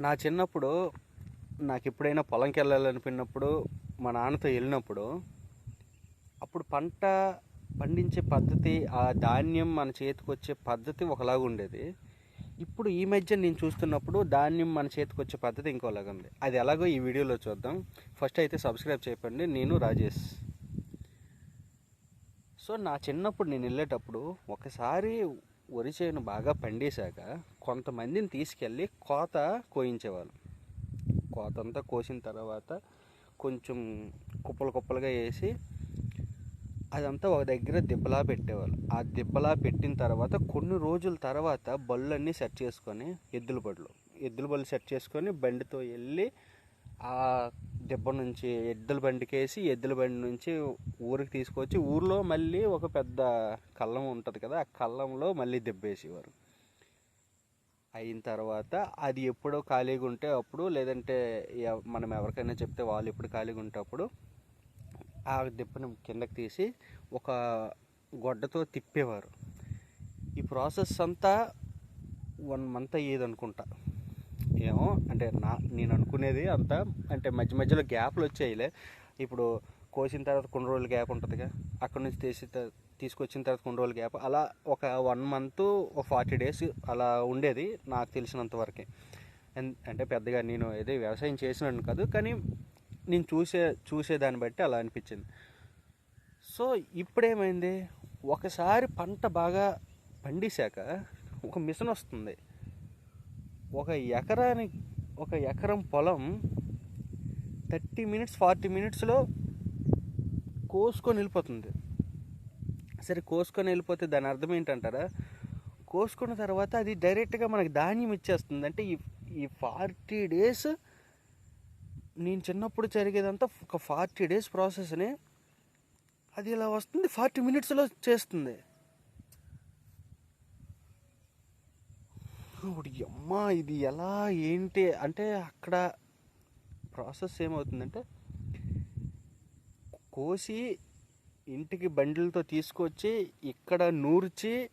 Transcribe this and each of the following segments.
నా చిన్నప్పుడు నాకు ఎప్పుడైనా పొలంకి వెళ్ళాలనిపినప్పుడు మా నాన్నతో వెళ్ళినప్పుడు అప్పుడు పంట పండించే పద్ధతి ఆ ధాన్యం మన చేతికి వచ్చే పద్ధతి ఒకలాగా ఉండేది. ఇప్పుడు ఈ మధ్య నేను చూస్తున్నప్పుడు ధాన్యం మన చేతికి వచ్చే పద్ధతి ఇంకోలాగా ఉంది. అది ఎలాగో ఈ వీడియోలో చూద్దాం. ఫస్ట్ అయితే సబ్స్క్రైబ్ చేయండి నేను రాజేష్. సో నా చిన్నప్పుడు నేను వెళ్ళేటప్పుడు ఒకసారి వరి చేను బాగా పండేశాక కొంతమందిని తీసుకెళ్ళి కోత కోయించేవాళ్ళు. కోత అంతా కోసిన తర్వాత కొంచెం కుప్పలు కుప్పలుగా వేసి అదంతా ఒక దగ్గర దిబ్బలా పెట్టేవాళ్ళు. ఆ దిబ్బలా పెట్టిన తర్వాత కొన్ని రోజుల తర్వాత బళ్ళన్నీ సెట్ చేసుకొని ఎద్దుల బళ్ళు ఎద్దుల బళ్ళు సెట్ చేసుకొని బండితో వెళ్ళి ఆ దెబ్బ నుంచి ఎద్దుల బండికేసి ఎద్దుల బండి నుంచి ఊరికి తీసుకొచ్చి ఊర్లో మళ్ళీ ఒక పెద్ద కళ్ళం ఉంటుంది కదా ఆ కళ్ళంలో మళ్ళీ దెబ్బేసేవారు. అయిన తర్వాత అది ఎప్పుడో ఖాళీగా ఉంటే అప్పుడు లేదంటే మనం ఎవరికైనా చెప్తే వాళ్ళు ఎప్పుడు ఖాళీగా ఉంటే అప్పుడు ఆ దెబ్బను కిందకి తీసి ఒక గొడ్డతో తిప్పేవారు. ఈ ప్రాసెస్ అంతా వన్ మంత్ అయ్యేది అనుకుంటా ఏమో అంటే నా నేను అనుకునేది అంతా అంటే మధ్య మధ్యలో గ్యాప్లు వచ్చేయలే. ఇప్పుడు కోసిన తర్వాత కొన్ని రోజులు గ్యాప్ ఉంటుందిగా. అక్కడ నుంచి తీసి తీసుకొచ్చిన తర్వాత కొన్ని రోజులు గ్యాప్. అలా ఒక వన్ మంత్ ఒక ఫార్టీ డేస్ అలా ఉండేది నాకు తెలిసినంత వరకే. అంటే పెద్దగా నేను ఏదో వ్యవసాయం చేసినాను కాదు కానీ నేను చూసే చూసేదాన్ని బట్టి అలా అనిపించింది. సో ఇప్పుడేమైంది? ఒకసారి పంట బాగా పండిశాక ఒక మిషన్ వస్తుంది. ఒక ఎకరాని ఒక ఎకరం పొలం థర్టీ మినిట్స్ ఫార్టీ మినిట్స్లో కోసుకొని వెళ్ళిపోతుంది. సరే కోసుకొని వెళ్ళిపోతే దాని అర్థం ఏంటంటారా? కోసుకున్న తర్వాత అది డైరెక్ట్గా మనకి ధాన్యం ఇచ్చేస్తుంది. అంటే ఈ ఈ ఫార్టీ డేస్ నేను చిన్నప్పుడు జరిగేదంతా ఒక ఫార్టీ డేస్ ప్రాసెస్ని అది ఇలా వస్తుంది? ఫార్టీ మినిట్స్లో చేస్తుంది. అమ్మ ఇది ఎలా ఏంటి? అంటే అక్కడ ప్రాసెస్ ఏమవుతుందంటే కోసి ఇంటికి బండిలతో తీసుకొచ్చి ఇక్కడ నూర్చి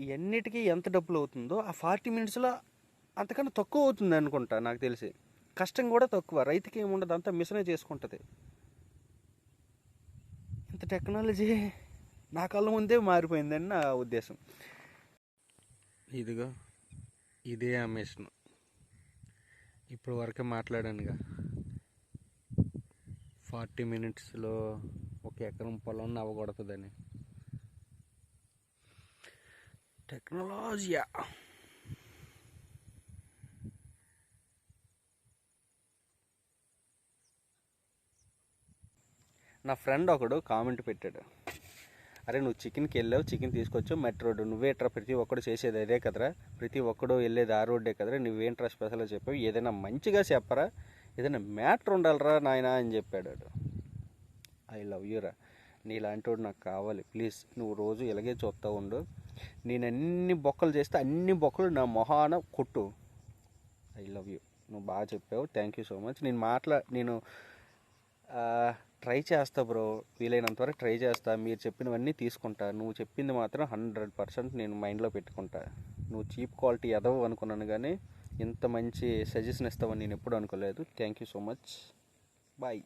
ఇవన్నిటికీ ఎంత డబ్బులు అవుతుందో ఆ ఫార్టీ మినిట్స్లో అంతకన్నా తక్కువ అవుతుంది అనుకుంటా నాకు తెలిసి. కష్టం కూడా తక్కువ. రైతుకి ఏముండదు అంతా మిషనే చేసుకుంటుంది. ఇంత టెక్నాలజీ నా కళ్ళ ముందే మారిపోయిందని నా ఉద్దేశం. ఇదిగా. ఇదే ఆ మిషన్. ఇప్పుడు వరకే మాట్లాడానుగా. ఫార్టీ మినిట్స్లో ఒక ఎకరం పొలం అవ్వకూడదని టెక్నాలజీ నా ఫ్రెండ్ ఒకడు కామెంట్ పెట్టాడు. అరే నువ్వు చికెన్కి వెళ్ళావు చికెన్ తీసుకొచ్చావు మెట్ రోడ్డు. నువ్వేట్రా ప్రతి ఒక్కడు చేసేది అదే కదరా? ప్రతి ఒక్కడు వెళ్ళేది ఆ రోడ్డే కదరా? నువ్వేంట్రా స్పెషల్గా చెప్పావు? ఏదైనా మంచిగా చెప్పరా? ఏదైనా మ్యాటర్ ఉండాలిరా నాయనా అని చెప్పాడు వాడు. ఐ లవ్ యూరా. నీలాంటి వాడు నాకు కావాలి. ప్లీజ్ నువ్వు రోజు ఇలాగే చూస్తూ ఉండు. నేను అన్ని బొక్కలు చేస్తే అన్ని బొక్కలు నా మొహాన కొట్టు. I love you. నువ్వు బాగా చెప్పావు. Thank you so much. నేను మాట్లా నేను ట్రై చేస్తా బ్రో. వీలైనంత వరకు ట్రై చేస్తా. మీరు చెప్పినవన్నీ తీసుకుంటా. నువ్వు చెప్పింది మాత్రం హండ్రెడ్ పర్సెంట్ నేను మైండ్లో పెట్టుకుంటా. నువ్వు చీప్ క్వాలిటీ ఎదవు అనుకున్నాను కానీ ఇంత మంచి సజెషన్ ఇస్తావని నేను ఎప్పుడు అనుకోలేదు. Thank you so much. Bye.